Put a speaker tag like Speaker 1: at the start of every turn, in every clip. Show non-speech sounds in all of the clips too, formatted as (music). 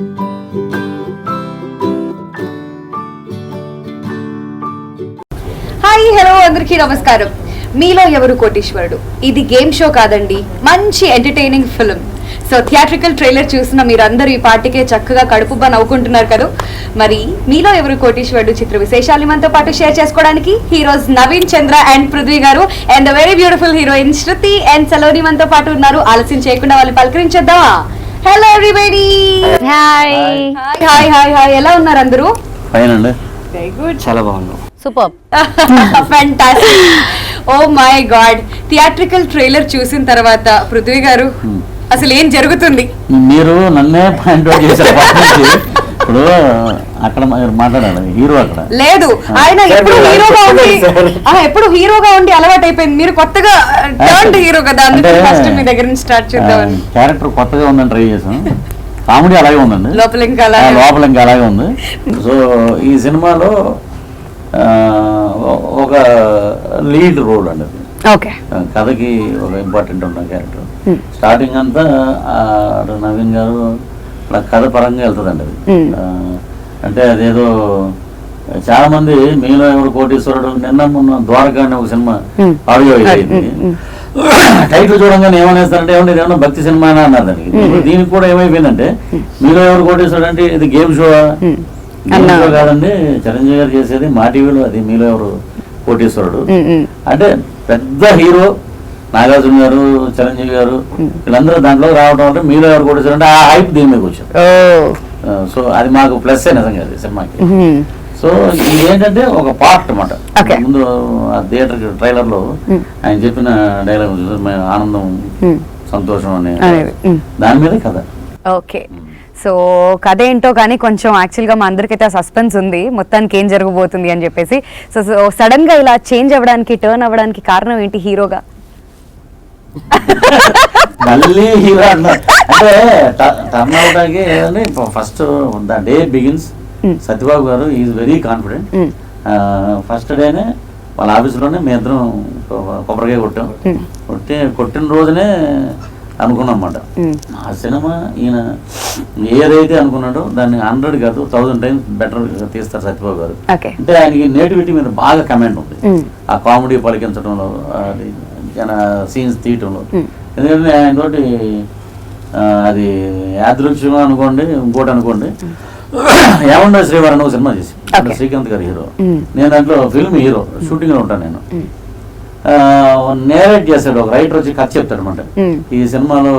Speaker 1: Hi hello అందరికీ నమస్కారం. మీలో ఎవరు కోటీశ్వరుడు? ఇది గేమ్ షో కాదండి మంచి entertaining film. So theatrical trailer చూసిన మీరందరూ ఈ పార్టీకే చక్కగా కడుపుబ్బా నవ్వుకుంటున్నారు కదా? మరి మీలో ఎవరు కోటీశ్వరుడు? చిత్ర విశేషాలు మనతో పాటు షేర్ చేసుకోవడానికి హీరోస్ నవీన్ చంద్ర అండ్ పృథ్వీ గారు and the very beautiful heroine Shruti and Saloni మనతో పాటు ఉన్నారు. ఆలస్యం చేయకుండా వాళ్ళని పలకరించేద్దామా? Hello everybody
Speaker 2: hi
Speaker 1: hi hi hi ఎలా ఉన్నారు అందరూ?
Speaker 3: ఫైన్ అండి
Speaker 1: వెరీ గుడ్
Speaker 2: చాలా బాగున్నావు super
Speaker 1: fantastic oh my God theatrical trailer చూసిన తర్వాత పృథ్వీ గారు అసలు ఏం జరుగుతుంది?
Speaker 3: మీరు నన్నే (laughs) పాయింట్ అవుట్ చేశారు. (laughs) ఇప్పుడు అక్కడ మాట్లాడాలి హీరో అక్కడ.
Speaker 1: లేదు ఆయన ఎప్పుడు హీరోగా ఉండి ఆ, ఎప్పుడు హీరోగా ఉండి అలవాటు అయిపోయింది మీరు కొత్తగా టర్న్ హీరో కదా అందుకే ఫస్ట్ మీ దగ్గర నుంచి స్టార్ట్ చేద్దామని.
Speaker 3: క్యారెక్టర్ కొత్తగా ఉందని ట్రై చేసాం కామెడీ అలాగే ఉందండి.
Speaker 1: లోపల ఇంకా అలాగే.
Speaker 3: లోపల ఇంకా అలాగే ఉంది. (laughs) సో ఈ సినిమాలో ఒక లీడ్ రోల్ అండి అది.
Speaker 2: ఓకే.
Speaker 3: కథకి ఒక ఇంపార్టెంట్ ఉన్న క్యారెక్టర్ స్టార్టింగ్ అంతా నవీన్ గారు కథ పరంగా వెళ్తుందండి అది. అంటే అదేదో చాలా మంది మీలో ఎవరు కోటీశ్వరుడు నిన్న మొన్న ద్వారకా అనే ఒక సినిమా ఆడియో అయింది. టైటిల్ చూడంగానే ఏమనేస్తారంటే ఇది ఏమన్నా భక్తి సినిమా అని అన్నారు దానికి. దీనికి కూడా ఏమైపోయిందంటే మీలో ఎవరు కోటీశ్వరుడు అంటే ఇది గేమ్ షో గేమ్ షో కాదండి చిరంజీవి గారు చేసేది మా టీవీలో అది మీలో ఎవరు కోటీశ్వరుడు? అంటే పెద్ద హీరో నాగార్జున గారు చిరంజీవి గారు వీళ్ళందరూ దాంట్లో రావడం అంటే మీలో ఎవరు అంటే ఆ హైప్ దీని మీద వచ్చారు సో అది మాకు ప్లస్ నిజంగా అది సినిమాకి. సో ఇది ఏంటంటే ఒక పార్ట్ అన్నమాట.
Speaker 2: Okay.
Speaker 3: ముందు ఆ థియేటర్ ట్రైలర్లో ఆయన చెప్పిన డైలాగ్ ఆనందం సంతోషం అనే. దాని మీద కథ.
Speaker 2: ఓకే. సో కథ ఏంటో కానీ కొంచెం యాక్చువల్గా మా అందరికైతే ఆ సస్పెన్స్ ఉంది. మొత్తానికి ఏం జరగబోతుంది అని చెప్పేసి. సో సో సడన్గా ఇలా చేంజ్ అవ్వడానికి టర్న్ అవ్వడానికి కారణం ఏంటి హీరోగా
Speaker 3: మళ్ళీ హీరో అన్నారు అంటే టర్న్ అవడానికి ఏదంటే first the day begins. Satyababu గారు ఈజ్ వెరీ కాన్ఫిడెంట్ ఫస్ట్ డేనే వాళ్ళ ఆఫీసులోనే మేము ఇద్దరం కొబ్బరికాయ కొట్టాం. కొట్టి కొట్టిన రోజునే అనుకున్నాం అన్నమాట ఆ సినిమా ఈయన ఏదైతే అనుకున్నాడో దాన్ని హండ్రెడ్ కాదు థౌజండ్ టైమ్స్ బెటర్ తీస్తారు సత్యబాబు గారు. అంటే ఆయనకి నేటివిటీ మీద బాగా కమెంట్ ఉంది. ఆ కామెడీ పలికించడంలో సీన్స్ తీయటంలో. ఎందుకంటే ఆయన తోటి అది యాదృశ్యం అనుకోండి ఇంకోటి అనుకోండి. ఏమన్నా శ్రీవారు అని ఒక సినిమా చేసి. శ్రీకాంత్ గారి హీరో. నేను దాంట్లో ఫిల్మ్ హీరో షూటింగ్లో ఉంటాను నేను. నేరేట్ చేస్తాడు ఒక రైటర్ వచ్చి కథ చెప్తాడు అనమాట. ఈ సినిమాలో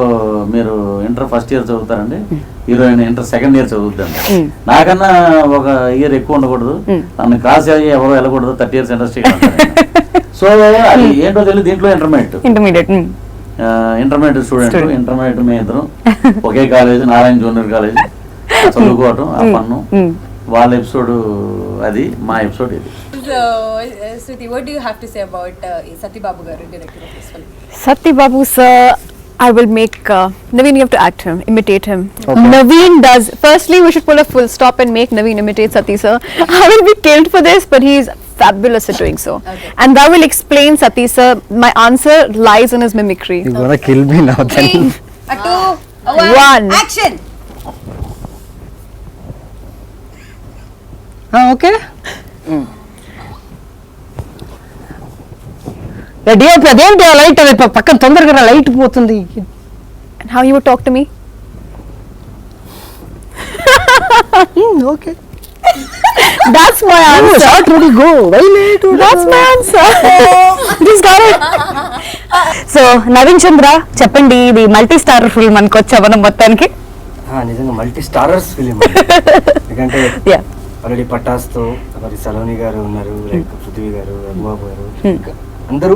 Speaker 3: మీరు ఇంటర్ ఫస్ట్ ఇయర్ చదువుతారండి హీరోయిన్ ఇంటర్ సెకండ్ ఇయర్ చదువుతాండి
Speaker 2: Mm.
Speaker 3: నాకన్నా ఒక ఇయర్ ఎక్కువ ఉండకూడదు. నన్ను క్రాస్ అయ్యి ఎవరో వెళ్ళకూడదు థర్టీ ఇయర్స్ ఇండస్ట్రీ సో అది ఏంటో తెలియదు దీంట్లో
Speaker 2: intermediate
Speaker 3: intermediate intermediate
Speaker 2: student.
Speaker 3: Intermediate మీ ఇద్దరు. ఒకే కాలేజ్ నారాయణ జూనియర్ కాలేజ్ చదువుకోవటం ఆ పన్ను. వాళ్ళ ఎపిసోడ్ అది మా ఎపిసోడ్ ఇది.
Speaker 1: So, uh, Sruti, what do you have to say about uh, Sati Babu Garu, director of this film?
Speaker 4: Sati Babu sir, I will make uh, Naveen. You have to act him, imitate him. Okay. Naveen does. Firstly, we should pull a full stop and make Naveen imitate Sati sir. (laughs) I will be killed for this, but he is fabulous at doing so.
Speaker 1: Okay.
Speaker 4: And that will explain Sati sir. My answer lies in his mimicry.
Speaker 5: You're gonna kill me now. Then.
Speaker 1: Three, a two, a one,
Speaker 4: one.
Speaker 1: Action.
Speaker 5: Ah, okay. Mm. అయిపోయి అదేంటి ఆ light అది పక్కన తొందరగా light పోతుంది
Speaker 4: you would talk to me?
Speaker 5: Okay
Speaker 4: That's my answer.
Speaker 5: Shot ready go why late
Speaker 4: That's my answer. He's got it.
Speaker 2: So Naveen Chandra చెప్పండి ఇది multi star film అనుకోవచ్చా మనం మొత్తానికి
Speaker 5: నిజంగా మల్టీ స్టారర్స్ ఫిలిం ఎందుకంటే
Speaker 2: Yeah.
Speaker 5: ఆల్రెడీ పటాస్తో మరి సలోని గారు ఉన్నారు లైక్ పృథ్వీ గారు రఘుబాబు గారు ఇంకా అందరూ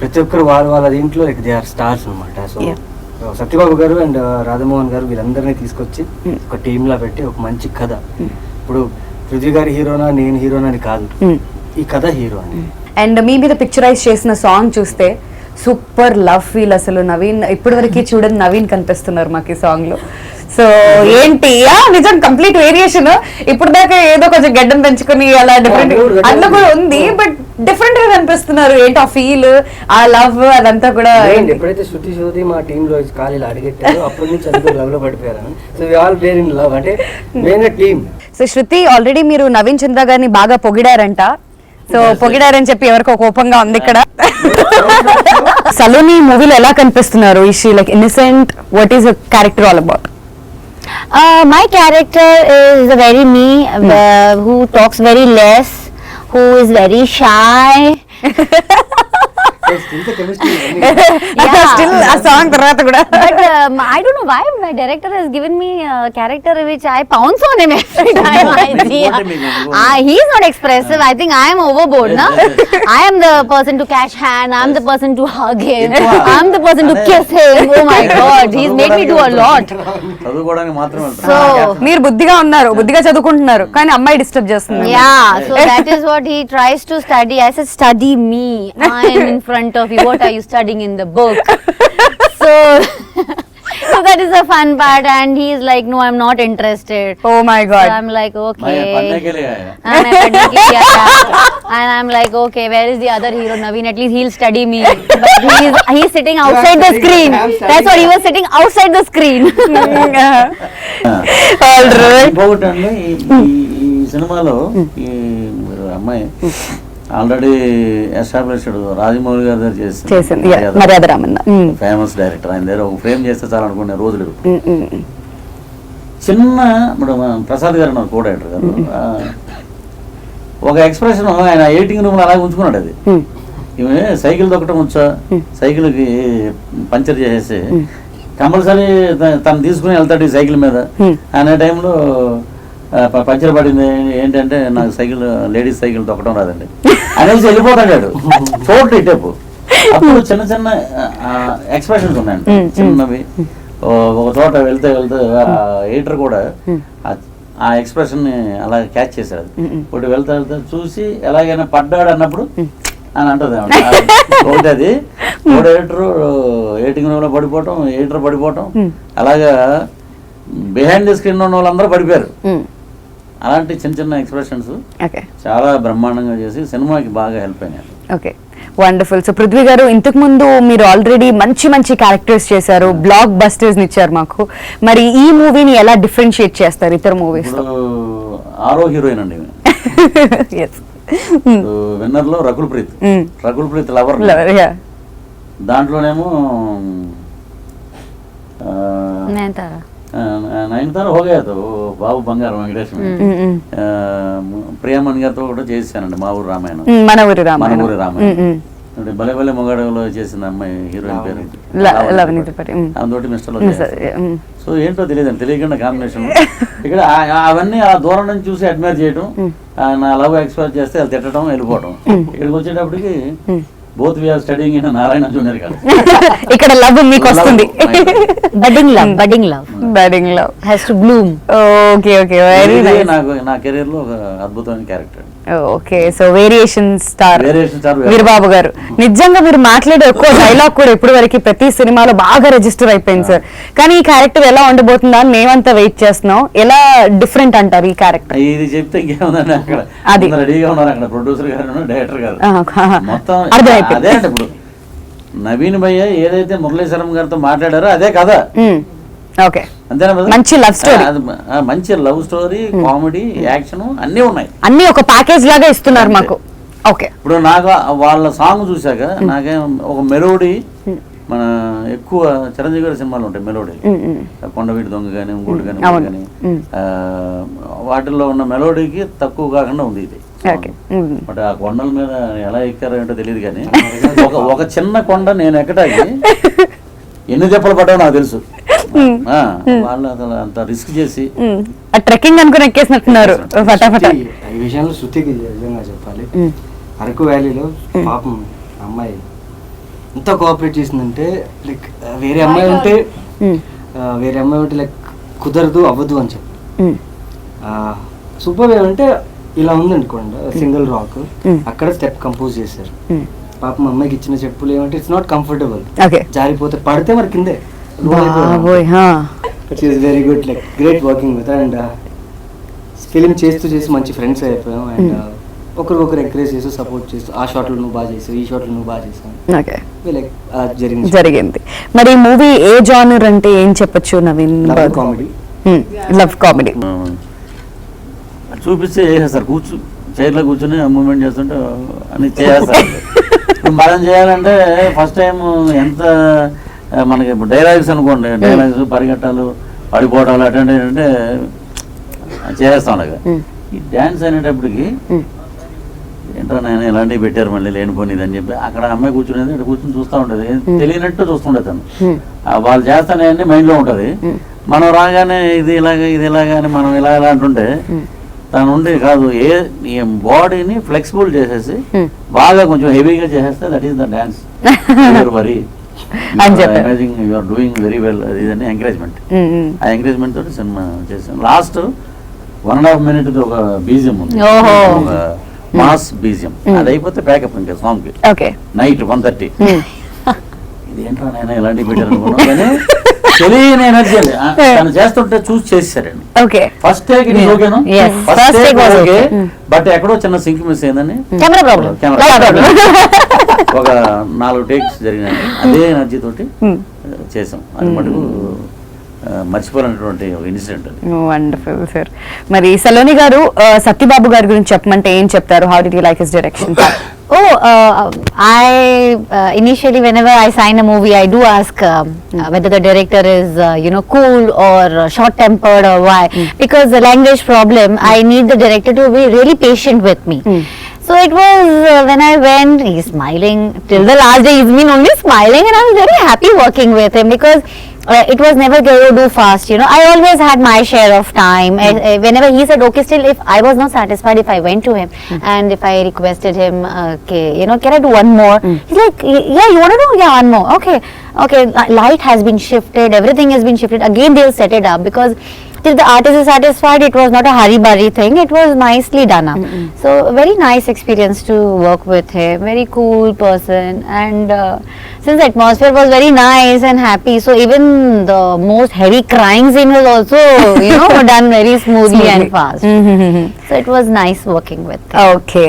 Speaker 5: ప్రతి ఒక్కరు వాళ్ళ వాళ్ళ దీంట్లో లైక్ దే ఆర్ స్టార్స్ అనమాట సో. సత్యబాబు గారు అండ్ రాధమోహన్ గారు వీళ్ళందరినీ తీసుకొచ్చి ఒక టీమ్ లా పెట్టి ఒక మంచి కథ. ఇప్పుడు పృథ్వీ గారి హీరోనా నేను హీరోనా అని కాదు. ఈ కథ హీరో అని.
Speaker 2: అండ్ మీ మీద పిక్చరైజ్ చేసిన సాంగ్ చూస్తే
Speaker 1: సూపర్ లవ్ ఫీల్ అసలు నవీన్. ఇప్పటివరకు చూడని నవీన్ కనిపిస్తున్నారు మాకు ఈ సాంగ్లో. సో ఏంటి? నిజం కంప్లీట్ వేరియేషన్ ఇప్పుడు దాకా ఏదో కొంచెం గడ్డం పెంచుకుని అలా డిఫరెంట్ అందులో కూడా ఉంది బట్ డిఫరెంట్గా కనిపిస్తున్నారు. ఏంటి ఆ ఫీల్ ఆ లవ్ అదంతా కూడా
Speaker 5: ఎప్పుడైతే శృతి శోధి మా టీమ్లో అడిగెట్టారో అప్పటి నుంచి అందరూ లవ్లో పడిపోయారు. So all were in love అంటే టీమ్
Speaker 1: సో శృతి ఆల్రెడీ మీరు నవీన్ చంద్ర గారిని బాగా పొగిడారంట. సో పొగిడారని చెప్పి ఎవరికో కోపంగా ఉంది ఇక్కడ. సలోని మూవీలో ఎలా కనిపిస్తున్నారు? ఈ like innocent what is character all about
Speaker 2: Uh, my character is a very me uh, who talks very less, who is very shy. (laughs)
Speaker 1: Still ఆ సాంగ్ తర్వాత కూడా
Speaker 2: But um, I don't know why my director has given me a character which I pounce on him every time I see.
Speaker 3: What do you mean?
Speaker 2: Uh, he's not expressive. I think I am overboard, na? I am the person to catch hand. I'm the person to hug him. I'm the person to kiss him. Oh my God, he's made me do a lot.
Speaker 3: చదువుకోవడానికి మాత్రం వెళ్తాను
Speaker 2: So.
Speaker 1: మీరు బుద్ధిగా ఉన్నారు బుద్ధిగా చదువుకుంటున్నారు కానీ అమ్మాయి డిస్టర్బ్ చేస్తుంది
Speaker 2: Yeah, so that is what he tries to study. I said, study me. I am in front of you. What are you studying in the book? (laughs) so, (laughs) so that is the fun part. And he's like, no, I'm not interested.
Speaker 1: Oh my
Speaker 2: So
Speaker 1: god
Speaker 2: I'm like,
Speaker 3: పన్నేకి
Speaker 2: okay.
Speaker 3: వెళ్ళి
Speaker 2: And, I put the key and I'm like, okay, where is the other hero, Naveen? At least he'll study me. But he's, he's sitting outside the screen. That's what he was sitting outside the screen. (laughs)
Speaker 1: All
Speaker 3: ఇంకొకటి అండి ఈ- ఈ- ఈ సినిమాలో ఈ మీరు అమ్మాయి already established Rajamouli గారి దగ్గర
Speaker 1: చేసింది.
Speaker 3: ఫేమస్ డైరెక్టర్ ఆయన దగ్గర ఒక ఫ్రేమ్ చేస్తే చాలు అనుకునే రోజులు చిన్న ఇప్పుడు ప్రసాద్ గారు ఉన్నారు కో డైరెక్టర్ గారు ఒక ఎక్స్ప్రెషన్ ఆయన ఎయిటింగ్ రూమ్ అలాగే ఉంచుకున్నాడు అది. ఈమె సైకిల్ తొక్కటం వచ్చా? సైకిల్కి పంచర్ చేసేసి కంపల్సరీ తను తీసుకుని వెళ్తాడు ఈ సైకిల్ మీద. అనే టైంలో పంచర్ పడింది. ఏంటంటే నాకు సైకిల్ లేడీస్ సైకిల్ తొక్కడం రాదండి. (laughs) అనేసి వెళ్ళిపోతాడు చోట్లు ఇటేపు. అప్పుడు చిన్న చిన్న ఎక్స్ప్రెషన్స్ ఉన్నాయండి చిన్నవి. ఒక చోట వెళ్తే వెళ్తే ఎయిటర్ కూడా ఆ- ఎక్స్ప్రెషన్ని అలా క్యాచ్ చేశాడు. ఒకటి వెళ్తా వెళ్తా చూసి ఎలాగైనా పడ్డాడు అన్నప్పుడు అని అంటది. ఒకటి అది. (laughs) ఒకటి ఎయిటర్ ఎయిటింగ్ రూమ్లో పడిపోవటం ఎయిటర్ పడిపోవటం. అలాగా బిహైండ్ ది స్క్రీన్ ఉన్న వాళ్ళందరూ పడిపోయారు. అలాంటి చిన్న చిన్న ఎక్స్ప్రెషన్స్
Speaker 1: ఓకే.
Speaker 3: చాలా బ్రహ్మాండంగా చేసి సినిమాకి బాగా హెల్ప్ అయినాయి.
Speaker 1: ఓకే. వండర్ఫుల్ సో పృథ్వీ గారు ఇంతకు ముందు మీరు ఆల్రెడీ మంచి మంచి క్యారెక్టర్స్ చేశారు బ్లాక్ బస్టర్స్ ఇచ్చారు మాకు. మరి ఈ మూవీని ఎలా డిఫరెన్షియేట్ చేస్తారు ఇతర మూవీస్
Speaker 3: ఆరో హీరోయిన్ అండి విన్నర్ (laughs) లో రకుల్ ప్రీత్
Speaker 1: Mm.
Speaker 3: రకుల్ ప్రీత్ లవర్ దాంట్లోనేమో నయనతార హోగా బాబు బంగారం వెంకటేష్ ఆ, ప్రియమణి గారితో కూడా చేశానండి మా ఊరు రామాయణం.
Speaker 1: మన ఊరి రామాయణం.
Speaker 3: మన ఊరి రామాయణం. అంటే భలే భలే మొగాడలో చేసిన అమ్మాయి హీరోయిన్ పేరు. అందుతోటి మిస్టర్. సో ఏంటో తెలియదండి తెలియకుండా కాంబినేషన్. (laughs) ఇక్కడ అవన్నీ ఆ దూరం నుంచి చూసి అడ్మైర్ చేయడం ఆ, నా లవ్ ఎక్స్ప్రెస్ చేస్తే అది తిట్టడం వెళ్ళిపోవడం ఇక్కడికి వచ్చేటప్పటికి both we are studying in Narayana junior college
Speaker 1: ఇక్కడ లవ్ మీకు వస్తుంది.
Speaker 2: Budding love, budding love.
Speaker 1: Budding love
Speaker 2: Has to bloom.
Speaker 1: Okay okay
Speaker 3: very
Speaker 1: nice
Speaker 3: నాకు నా కెరీర్లో ఒక అద్భుతమైన
Speaker 1: character okay so
Speaker 3: variation star.
Speaker 1: Veerababu గారు. నిజంగా మీరు మాట్లాడే ఎక్కువ డైలాగ్ కూడా ఇప్పుడు వరకు ప్రతి సినిమాలో బాగా రిజిస్టర్ అయిపోయింది సార్ కానీ ఈ క్యారెక్టర్ ఎలా ఉండబోతుందా అని మేమంతా వెయిట్ చేస్తున్నాం. ఎలా డిఫరెంట్ అంటారు ఈ క్యారెక్టర్
Speaker 3: ఇది చెప్తే ఇంకేముందండి అక్కడ?
Speaker 1: అది.
Speaker 3: రెడీగా ఉన్నారు అక్కడ ప్రొడ్యూసర్ గారు డైరెక్టర్ గారు. మొత్తం. అదే ఇప్పుడు. నవీన్ భయ్య ఏదైతే మురళీశ్వరం గారితో మాట్లాడారో అదే కథ. Okay brother?
Speaker 1: మంచి
Speaker 3: మ- ఆ, మంచి లవ్ స్టోరీ కామెడీ యాక్షన్ అన్నీ ఉన్నాయి.
Speaker 1: అన్ని ఒక ప్యాకేజ్ లాగా ఇస్తున్నారు. మాకు. ఓకే
Speaker 3: ఇప్పుడు నాకు వాళ్ళ సాంగ్ చూశాక నాకేం ఒక మెలోడీ మన ఎక్కువ చిరంజీవి గారి సినిమాలు ఉంటాయి మెలోడీ కొండవీటి దొంగ కానీ ఇంకోటి కానీ. కానీ వాటిల్లో ఉన్న మెలోడీకి తక్కువ కాకుండా ఉంది ఇది. బట్ ఆ కొండల మీద ఎలా ఎక్కారో ఏంటో తెలియదు కానీ ఒక చిన్న కొండ నేను ఎక్కడానికి (laughs) ఎన్ని దెబ్బలు పడ్డావో నాకు తెలుసు. వాళ్ళు అసలు అంత రిస్క్ చేసి
Speaker 1: ట్రెక్కింగ్ అనుకుని ఎక్కేసినట్టున్నారు.
Speaker 5: ఈ విషయంలో శృతికి నిజంగా చెప్పాలి. అరకు వ్యాలీలో పాపం అమ్మాయి ఎంత కోఆపరేట్ చేసిందంటే లైక్ వేరే అమ్మాయి ఉంటే వేరే అమ్మాయి ఉంటే లైక్ కుదరదు అవ్వదు అని చెప్పి. సూపర్ అంటే ఇలా ఉందనుకోండి సింగిల్ రాక్ అక్కడ స్టెప్ కంపోజ్ చేశారు. పాపం అమ్మాయికి ఇచ్చిన చెప్పులు ఏమంటే ఇట్స్ నాట్ కంఫర్టబుల్
Speaker 1: ఓకే
Speaker 5: జారిపోతే పడితే మరి కిందే.
Speaker 1: బాబోయ్ హా.
Speaker 5: Is very good like great working with and film చేస్తూ చేసి మంచి ఫ్రెండ్స్ అయిపోయాం అండ్ ఒకరికొకరు ఎంకరేజ్ చేస్తూ సపోర్ట్ చేస్తూ ఆ షాట్లో నువ్వు బాగా చేసావు ఈ షాట్లో నువ్వు బాగా చేసావు. లైక్ జరిగింది.
Speaker 1: జరిగింది. మరి ఈ మూవీ ఏ జానర్ అంటే ఏం చెప్పొచ్చు నవీన్
Speaker 5: కామెడీ
Speaker 1: లవ్ కామెడీ
Speaker 3: చూపిస్తే చేసేస్తారు కూర్చు చైర్లో కూర్చొని మూమెంట్ చేస్తుంటే అని చేస్తారు మనం చేయాలంటే ఫస్ట్ టైం ఎంత మనకి ఇప్పుడు డైలాగ్స్ అనుకోండి డైలాగ్స్ పరిగెట్టాలు పడిపోవటాలు అటెండ్ అంటే చేసేస్తాం అలాగా ఈ డ్యాన్స్ అనేటప్పటికి ఏంటో నేను ఇలాంటివి పెట్టారు మళ్ళీ లేనిపోనిది అని చెప్పి అక్కడ అమ్మాయి కూర్చునేది ఇక్కడ కూర్చొని చూస్తూ ఉంటుంది తెలియనట్టు చూస్తుండే తను. వాళ్ళు చేస్తానే మైండ్లో ఉంటుంది. మనం రాగానే ఇది ఇలాగ ఇది ఇలాగ అని మనం ఇలా ఇలా అంటుంటే తను ఉండి కాదు ఏ బాడీని ఫ్లెక్సిబుల్ చేసేసి బాగా కొంచెం హెవీగా చేసేస్తే that is the dance worry
Speaker 1: అని చెప్పారు.
Speaker 3: You are doing very well ఇదని ఎంకరేజ్మెంట్ ఆ ఎంకరేజ్మెంట్ తోటి సినిమా చేసాం last one and half minute ఒక బీజియం ఉంది. Mass BGM. అది అయిపోతే ప్యాకప్ ఇంకా సాంగ్ నైట్ వన్ థర్టీ ఇది ఏంట్రా నేను ఇలాంటివి కానీ తెలియని ఎనర్జీ అండి. తను చేస్తుంటే చూసి చేసేసారండి.
Speaker 1: ఓకే.
Speaker 3: ఫస్ట్ టేక్ ఇది ఓకేనా?
Speaker 2: Yes. First take okay.
Speaker 3: But ఎక్కడో చిన్న సింక్ మిస్ అయిందని
Speaker 2: కెమెరా ప్రాబ్లం
Speaker 3: కెమెరా ఒక నాలుగు టేక్స్ జరిగినాయి అదే ఎనర్జీ తోటి చేసాం అది మటుకు మర్చిపోలేనటువంటి ఒక ఇన్సిడెంట్
Speaker 1: వండర్ఫుల్ సార్ మరి సలోని గారు సత్యబాబు గారి గురించి చెప్పమంటే ఏం చెప్తారు how do you like his direction
Speaker 2: Oh, uh, I uh, initially, whenever I sign a movie, I do ask um, uh, whether the director is, uh, you know, cool or uh, short-tempered or why. Because the language problem, I need the director to be really patient with me. So it was uh, when I went, he's smiling till the last day. He's been only smiling, and I was very happy working with him because. Uh, it was never to do fast, you know. I always had my share of time. I- I- whenever he said, okay, still, if I was not satisfied, if I went to him and if I requested him, uh, okay, you know, can I do one more? He's like, yeah, you want to do? Yeah, one more. Okay, okay. Light has been shifted, everything has been shifted. Again, they'll set it up because till the artist is satisfied, it was not a hurry burry thing. It was nicely done up. So, very nice experience to work with him. Very cool person, and uh, since the atmosphere was very nice and happy, so even the most heavy crying scene was also, you know, done very smoothly and fast. So it was nice working with him.
Speaker 1: Okay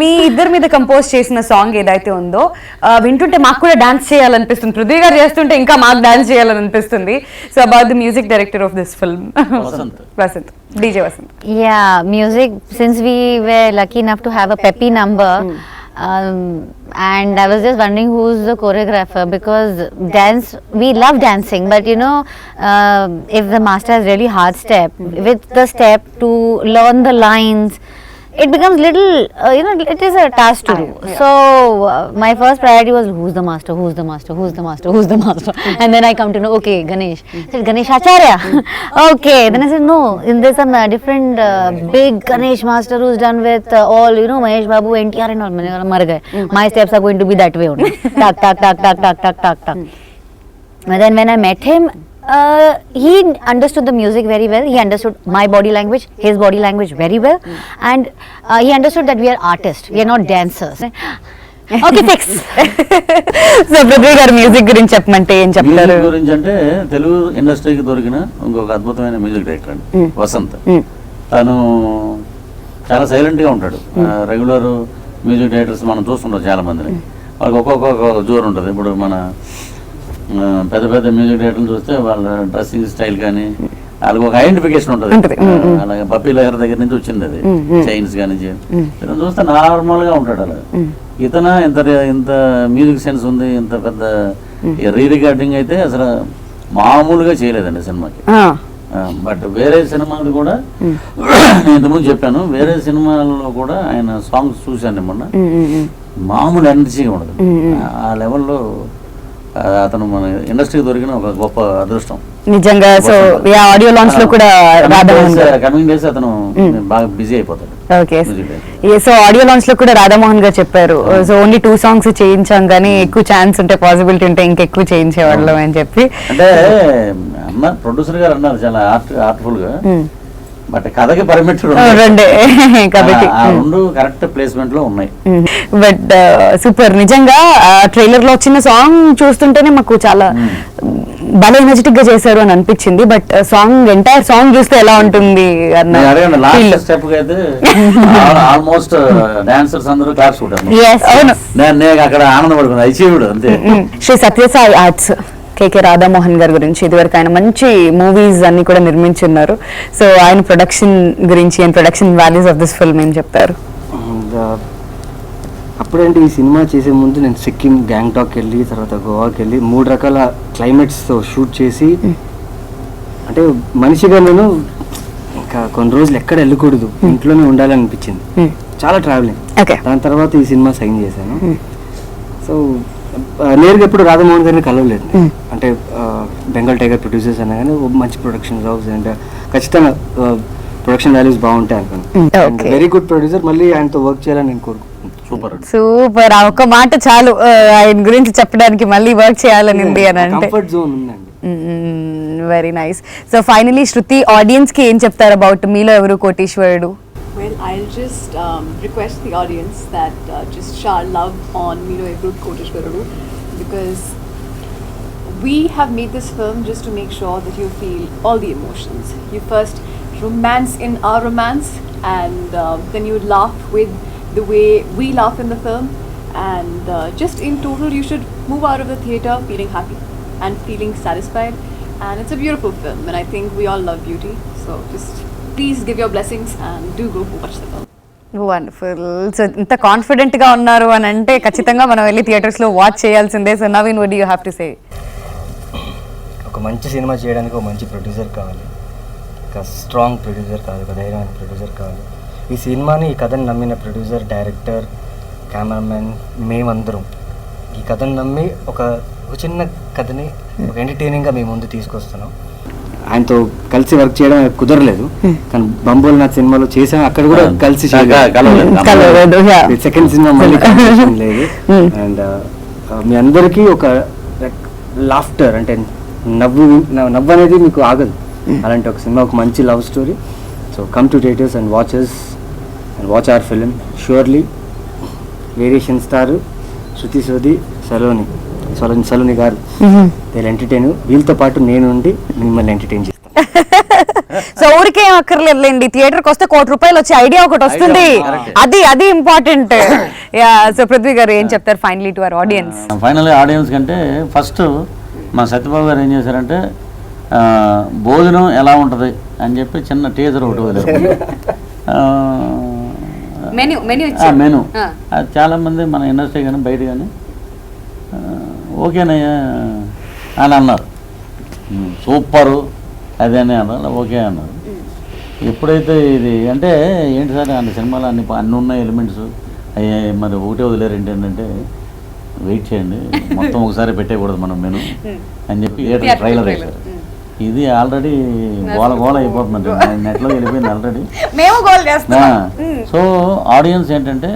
Speaker 1: మీ ఇద్దరి మీద compose చేసిన song ఏదైతే ఉందో ఆ, వింటుంటే మాకు కూడా dance చేయాలనిపిస్తుంది పృథ్వీ గారు చేస్తుంటే ఇంకా మాకు డాన్స్ చేయాలనిపిస్తుంది so about the music director of this film
Speaker 3: Vasant.
Speaker 1: Vasant. DJ Vasant.
Speaker 2: Yeah, music, since we were lucky enough to have a peppy number, mm. um, and I was just wondering who's the choreographer because dance, we love dancing, but you know, uh, if the master has really hard step, with the step to learn the lines, it becomes little uh, you know it is a task to do. Yeah. so uh, my first priority was who's the master? Who's the master? Who's the master? Who's the master? (laughs) And then i come to know okay ganesh. I said ganesh acharya. (laughs) (laughs) Okay. Then i said no in there's some uh, different uh, big ganesh master who's done with uh, all you know mahesh babu ntr and all mm-hmm. my steps are going to be that way only. Tak tak tak tak tak tak tak tak. Hmm. And then when i met him uh, he understood the music very well. He understood my body language, his body language very well, and uh, he understood that we are artists. We are not dancers. okay, fix.
Speaker 1: So Prithvi గారు music గురించి చెప్పమంటే ఏం చెప్తారు
Speaker 3: music గురించి అంటే తెలుగు ఇండస్ట్రీకి దొరికిన ఇంకొక అద్భుతమైన మ్యూజిక్ డైరెక్టర్ అండి వసంత్ తను చాలా సైలెంట్గా ఉంటాడు రెగ్యులర్ మ్యూజిక్ డైరెక్టర్స్ మనం చూస్తుంటాం చాలా మందిని వాళ్ళకి ఒక్కొక్క జోరు ఉంటుంది ఇప్పుడు మన పెద్ద పెద్ద మ్యూజిక్ డైరెక్టర్లు చూస్తే వాళ్ళ డ్రెస్సింగ్ స్టైల్ కానీ వాళ్ళకి ఒక ఐడెంటిఫికేషన్ ఉంటుంది. అలాగే పప్పీ లహర్ దగ్గర నుంచి వచ్చింది అది. చైన్స్ కానీ ఇతను చూస్తే నార్మల్గా ఉంటాడు అలా. ఇతన ఇంత ఇంత మ్యూజిక్ సెన్స్ ఉంది ఇంత పెద్ద రీ రికార్డింగ్ అయితే అసలు మామూలుగా చేయలేదండి సినిమాకి. బట్ వేరే సినిమాలు కూడా (coughs) నేను ఇంతకుముందు చెప్పాను వేరే సినిమాలలో కూడా ఆయన సాంగ్స్ చూశాను మొన్న మామూలు ఎనర్జీగా ఉండదు. ఆ లెవెల్లో అతను మన ఇండస్ట్రీకి దొరికిన ఒక గొప్ప అదృష్టం.
Speaker 1: నిజంగా సో ఆడియో లాంచ్లో కూడా రాధామోహన్ గారు
Speaker 3: కమింగ్ డేస్ అతను బాగా బిజీ అయిపోతాడు.
Speaker 1: ఓకే. సో ఆడియో లాంచ్లో కూడా రాధామోహన్ గారు చెప్పారు. సో ఓన్లీ టూ సాంగ్స్ చేయించాం కానీ ఎక్కువ ఛాన్స్ ఉంటే పాసిబిలిటీ ఉంటే ఇంకెక్కువ చేయించేవాళ్ళం అని చెప్పి.
Speaker 3: అంటే అన్న ప్రొడ్యూసర్ గారు అన్నారు చాలా ఆర్ట్ ఆర్ట్ఫుల్గా. బట్ కథకి పర్మిటెడ్
Speaker 1: రెండే. (laughs) కాబట్టి.
Speaker 3: రెండు కరెక్ట్ ప్లేస్మెంట్లో ఉన్నాయి.
Speaker 1: But super. నిజంగా ట్రైలర్లో వచ్చిన సాంగ్ చూస్తుంటేనే మాకు చాలా భలే ఎనర్జెటిక్గా చేశారు అని అనిపించింది. బట్ సాంగ్ ఎంటైర్ సాంగ్ చూస్తే ఎలా ఉంటుంది
Speaker 3: ఆల్మోస్ట్ డాన్సర్స్ (laughs) అందరూ క్లాప్స్
Speaker 1: అవును.
Speaker 3: నేను అక్కడ ఆనందపడుకున్నాను. అంతే.
Speaker 1: శ్రీ సత్యసాయి ఆర్ట్స్ కేకే రాధామోహన్ గారి గురించి ఇదివరకు ఆయన మంచి మూవీస్ అన్ని కూడా నిర్మించున్నారు. సో ఆయన ప్రొడక్షన్ గురించి and production values of this film ఏం చెప్తారు?
Speaker 5: And, uh, అప్పుడంటే ఈ సినిమా చేసే ముందు నేను సిక్కిం గ్యాంగ్టాక్ వెళ్ళి తర్వాత గోవాకి వెళ్ళి మూడు రకాల క్లైమేట్స్తో షూట్ చేసి అంటే మనిషిగా నేను ఇంకా కొన్ని రోజులు ఎక్కడ వెళ్ళకూడదు ఇంట్లోనే ఉండాలనిపించింది.
Speaker 1: Hmm.
Speaker 5: చాలా ట్రావెలింగ్
Speaker 1: ఓకే
Speaker 5: దాని తర్వాత ఈ సినిమా సైన్ చేశాను. సో నేరుగా ఎప్పుడు రాధామోహన్ గారిని కలవలేదు. అంటే బెంగాల్ టైగర్ ప్రొడ్యూసర్స్ అన్నా కానీ మంచి ప్రొడక్షన్ హౌస్ అండ్ ఖచ్చితంగా ప్రొడక్షన్ వాల్యూస్ బాగుంటాయి. అనుకున్నాను. వెరీ గుడ్ ప్రొడ్యూసర్ మళ్ళీ ఆయనతో వర్క్ చేయాలని నేను కోరుకుంటున్నాను.
Speaker 3: సూపర్
Speaker 1: సూపర్ ఆ ఒక్క మాట చాలు. ఆయన గురించి చెప్పడానికి మళ్ళీ వర్క్ చేయాలని ఉంది అని అంటే.
Speaker 5: కంఫర్ట్ జోన్ ఉందండి.
Speaker 1: Very nice so finally Shruti ఆడియన్స్కి ఏం చెప్తారు అబౌట్ మీలో ఎవరు కోటీశ్వరుడు?
Speaker 4: Well, I'll just um, request the audience that uh, just shower love on Milo Ebrud Koteshwararu because we have made this film just to make sure that you feel all the emotions. You first romance in our romance, and uh, then you laugh with the way we laugh in the film. And uh, just in total, you should move out of the theatre feeling happy and feeling satisfied. And it's a beautiful film, and I think we all love beauty. So just please give your blessings and do go watch the film.
Speaker 1: Wonderful so ఇంత కాన్ఫిడెంట్గా ఉన్నారు అని అంటే ఖచ్చితంగా మనం వెళ్ళి థియేటర్స్లో watch చేయాల్సిందే. So Naveen what you have to say
Speaker 5: ఒక మంచి సినిమా చేయడానికి ఒక మంచి ప్రొడ్యూసర్ కావాలి. ఒక స్ట్రాంగ్ ప్రొడ్యూసర్ కావాలి ఒక ధైర్యమైన ప్రొడ్యూసర్ కావాలి. ఈ సినిమాని ఈ కథని నమ్మిన ప్రొడ్యూసర్ డైరెక్టర్ కెమెరామెన్ మేమందరం ఈ కథను నమ్మి ఒక ఒక చిన్న కథని ఒక ఎంటర్టైనింగ్గా మేము ముందు తీసుకొస్తున్నాం. ఆయనతో కలిసి వర్క్ చేయడం కుదరలేదు. కానీ బంబోల్ నా సినిమాలో చేసాం అక్కడ కూడా కలిసి. సెకండ్ సినిమా మళ్ళీ (laughs) లేదు. అండ్ మీ అందరికీ ఒక లాఫ్టర్ అంటే నవ్వు నవ్వు- అనేది మీకు ఆగదు. అలాంటి ఒక సినిమా ఒక మంచి love story. So come to theatres and watches and watch our film surely variation star Shruti సోది సలోని సలోని సలోని గారు. వీళ్ళు ఎంటర్టైన్ వీళ్ళతో పాటు నేను ఉండి మిమ్మల్ని ఎంటర్టైన్ చేస్తాను (laughs)
Speaker 1: సో ఊరికే ఏం అక్కర్లేదులేండి. థియేటర్కి వస్తే కోటి రూపాయలు వచ్చే ఐడియా ఒకటి వస్తుంది. అది అది ఇంపార్టెంట్. (coughs) యా సో పృథ్వీ గారు ఏం చెప్తారు finally to our audience
Speaker 3: final audience కంటే ఫస్ట్ మా సత్యబాబు గారు ఏం చేశారంటే ఆ, భోజనం ఎలా ఉంటుంది అని చెప్పి చిన్న టీజర్ ఒకటి
Speaker 6: మెన్యూ
Speaker 3: మెను
Speaker 6: ఆ.
Speaker 3: అది చాలా మంది మన ఇండస్ట్రీ కానీ బయట కానీ ఓకేనయ్యా అని అన్నారు. సూపరు అది అని అన్నారు. ఓకే అన్నారు. ఎప్పుడైతే ఇది అంటే ఏంటి సార్ అన్ని సినిమాలు అన్ని అన్ని ఉన్నాయి ఎలిమెంట్స్. అయ్యే మరి ఒకటే వదిలేరు ఏంటి ఏంటంటే వెయిట్ చేయండి. మొత్తం ఒకసారి పెట్టేయకూడదు మనం మెను. అని చెప్పి థియేటర్ ట్రైలర్ వేశారు. ఇది ఆల్రెడీ గోల గోల అయిపోతుందండి నెట్లో వెళ్ళిపోయింది ఆల్రెడీ. సో ఆడియన్స్ ఏంటంటే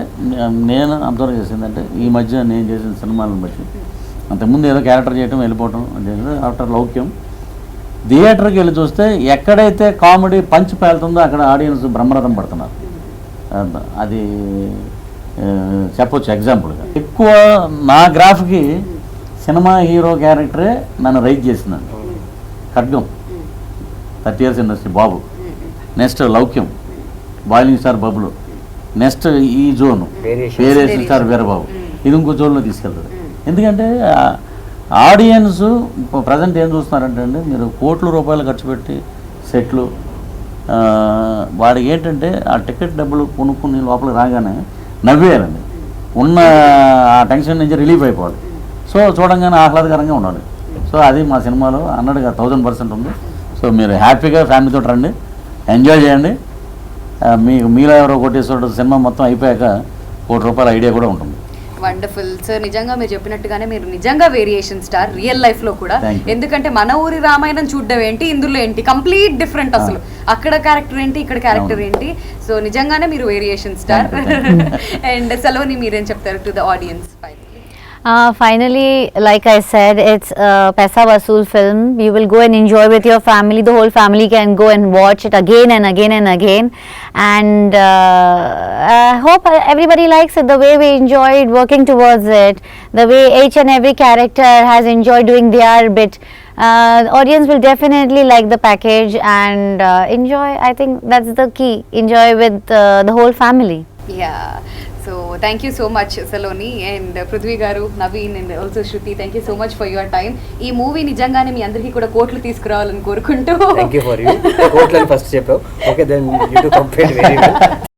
Speaker 3: నేను అబ్జర్వ్ చేసిందంటే ఈ మధ్య నేను చేసిన సినిమాలను బట్టి అంతకుముందు ఏదో క్యారెక్టర్ చేయటం వెళ్ళిపోవటం ఆఫ్టర్ లౌక్యం. థియేటర్కి వెళ్ళి చూస్తే ఎక్కడైతే కామెడీ పంచ్ పేలుతుందో అక్కడ ఆడియన్స్ బ్రహ్మరథం పడుతున్నారు. అద- చెప్పొచ్చు ఎగ్జాంపుల్గా. ఎక్కువ నా గ్రాఫ్కి సినిమా హీరో క్యారెక్టరే నన్ను రైట్ చేసిందండి. Khadgam. Thirty years industry Babu. Next Loukyam. Boiling star Bablu. Next ఈ జోన్. వేరియేషన్. స్టార్ వీరబాబు. ఇది ఇంకో జోన్లో తీసుకెళ్తారు ఎందుకంటే ఆడియన్స్ ప్రజెంట్ ఏం చూస్తున్నారంటే అండి మీరు కోట్ల రూపాయలు ఖర్చు పెట్టి సెట్లు వాడికి ఏంటంటే ఆ టికెట్ డబ్బులు కొనుక్కుని లోపలికి రాగానే నవ్వేయాలండి. ఉన్న ఆ టెన్షన్ నుంచి రిలీఫ్ అయిపోవాలి. సో చూడంగానే ఆహ్లాదకరంగా ఉండాలి. సో అది మా సినిమాలో హండ్రెడ్గా థౌజండ్ పర్సెంట్ ఉంది. సో మీరు హ్యాపీగా ఫ్యామిలీతో రండి. ఎంజాయ్ చేయండి. మీకు మీలో ఎవరో కొట్టేశ్వరుడు సినిమా మొత్తం అయిపోయాక కోటి రూపాయల ఐడియా కూడా ఉంటుంది.
Speaker 6: వండర్ఫుల్. సార్ నిజంగా మీరు చెప్పినట్టుగానే మీరు నిజంగా వేరియేషన్ స్టార్ రియల్ లైఫ్లో కూడా. ఎందుకంటే మన ఊరి రామాయణం చూడడం ఏంటి ఇందులో ఏంటి? కంప్లీట్ డిఫరెంట్ అసలు. అక్కడ క్యారెక్టర్ ఏంటి ఇక్కడ క్యారెక్టర్. ఏంటి? సో నిజంగానే మీరు వేరియేషన్ స్టార్. (laughs) అండ్ సలోని మీరేం చెప్తారు to the audience?
Speaker 2: Uh, finally, like I said, it's a Paisa Vasool film. You will go and enjoy with your family. The whole family can go and watch it again and again and again. And uh, I hope everybody likes it the way we enjoyed working towards it, the way each and every character has enjoyed doing their bit. Uh, audience will definitely like the package and uh, enjoy. I think that's the key. Enjoy with uh, the whole family.
Speaker 1: Yeah so thank you so much Saloni and Prithvi గారు Naveen and also Shruti thank you so much for your time ఈ movie నిజంగానే మీ అందరికీ కూడా కోట్లు తీసుకురావాలని కోరుకుంటూ
Speaker 5: thank you for you కోట్లని ఫస్ట్ చెప్పావు. Okay then you to complete very well